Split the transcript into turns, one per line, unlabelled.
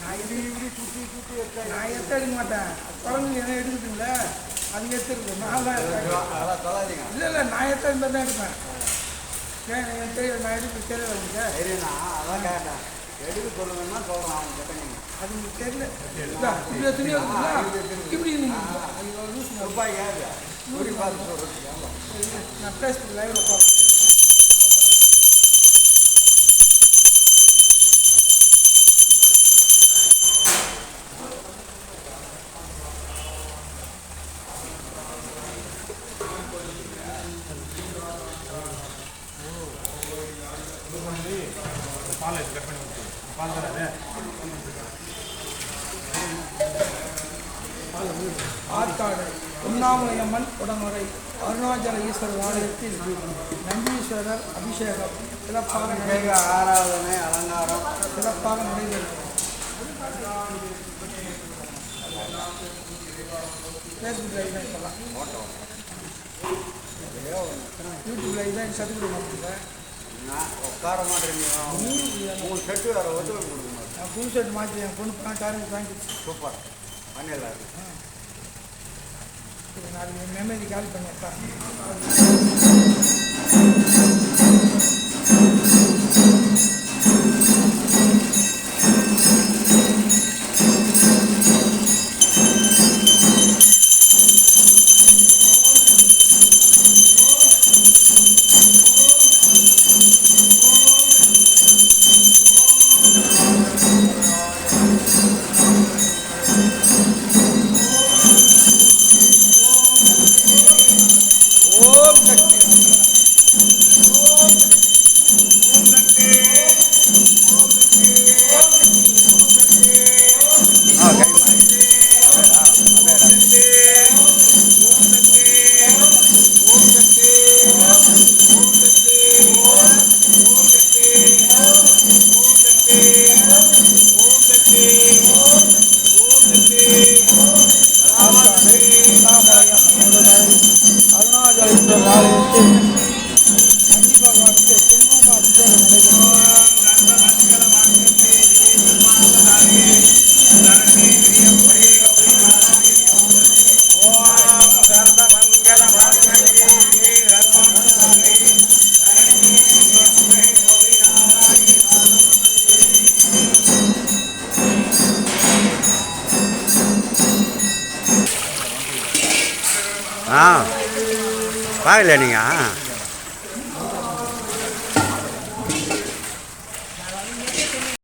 நான் இது நான் எடுத்து எடுக்க மாட்டேன். குழந்தைங்க என்ன எடுக்குதுங்கள அது எடுத்துருக்கு நான் தான் எடுப்பேன். இல்லை இல்லை நான் எடுத்து இருந்தால் தான் எடுப்பேன். ஏன் எனக்கு தெரியும் நான் எடுக்க தெரியல உங்களுக்கு
எடுக்க சொல்லுங்கன்னா சொல்கிறான் அவன் கிட்ட
அது உங்களுக்கு தெரியல. இப்படி துணி இப்படி ஒரு மாதிரி.
ரூபாய் ஏது நூறு பார்த்து சொல்கிறேன்
நான் பேசுறது லைவ்ல பார்ப்பேன்
பால் இது கட் பண்ணி கொடுத்து பால் தானே?
ஆற்காடு உண்ணாமலையம்மன் உடனுரை அருணாச்சல ஈஸ்வரர் ஆலயத்தில் நந்தீஸ்வரர் அபிஷேகம் சிறப்பாக
அபிஷேக
நடை-
ஆராதனை அலங்காரம்.
சிறப்பாக நடைபெறும். ஃபேஸ்புக் லைவ் தான்
நான் உட்கார மாட்டேங்க மூணு செட்டு வேறு ஒத்துழைப்பு கொடுக்க மாட்டேன்.
நான் புது ஷர்ட் மாற்றி என் பொண்ணு பண்ண காரணம் வாங்கிடுச்சு
சூப்பர். பண்ணிடலாம்
நாளைக்கு மெமரி கால் பண்ணியிருக்கேன்
ஆ. பார்க்கல நீங்கள்